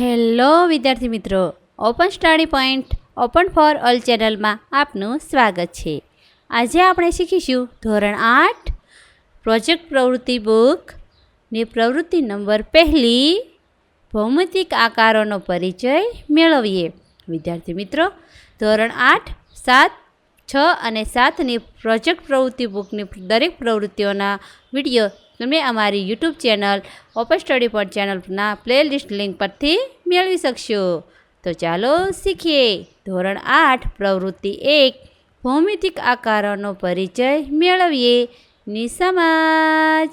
Hello વિદ્યાર્થી મિત્રો open study point open for all ચેનલમાં આપનું સ્વાગત છે. આજે આપણે શીખીશું ધોરણ આઠ પ્રોજેક્ટ પ્રવૃત્તિ બુકની પ્રવૃત્તિ નંબર પહેલી, ભૌમિતિક આકારોનો પરિચય મેળવીએ. વિદ્યાર્થી મિત્રો, ધોરણ આઠ, સાત છ અને સાતની પ્રોજેક્ટ પ્રવૃત્તિ બુકની દરેક પ્રવૃત્તિઓના વીડિયો તમે અમારી YouTube channel open study point ચેનલના પ્લેલિસ્ટ લિંક પરથી મેળવી શકશો. તો ચાલો શીખીએ. ધોરણ આઠ, પ્રવૃત્તિ એક, ભૌમિતિક આકારોનો પરિચય મેળવીએ. નિસમાજ.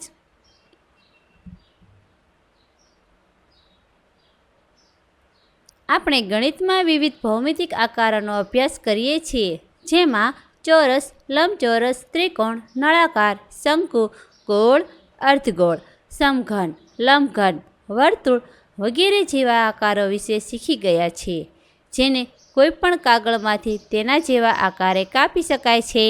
આપણે ગણિતમાં વિવિધ ભૌમિતિક આકારોનો અભ્યાસ કરીએ છીએ. જેમાં ચોરસ, લંબચોરસ, ત્રિકોણ, નળાકાર, શંકુ, ગોળ, અર્ધગોળ, સમઘન, લંબઘન, વર્તુળ વગેરે જેવા આકારો વિશે શીખી ગયા છીએ જેને કોઈપણ કાગળમાંથી તેના જેવા આકારે કાપી શકાય છે.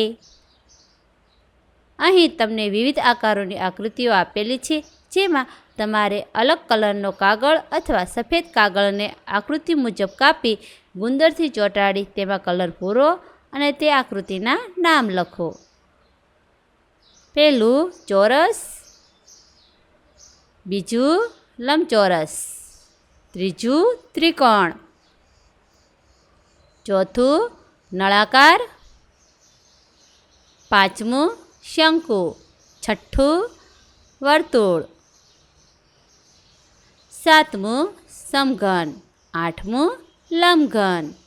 અહીં તમને વિવિધ આકારોની આકૃતિઓ આપેલી છે, જેમાં તમારે અલગ કલરનો કાગળ અથવા સફેદ કાગળને આકૃતિ મુજબ કાપી, ગુંદરથી ચોંટાડી તેમાં કલર પૂરો અને તે આકૃતિના નામ લખો. પહેલું, ચોરસ. બીજું, લંબચોરસ. ત્રીજું, ત્રિકોણ. ચોથું, નળાકાર. પાંચમું, શંકુ. છઠ્ઠું, વર્તુળ. સાતમું, સમઘન. આઠમું, લંબઘન.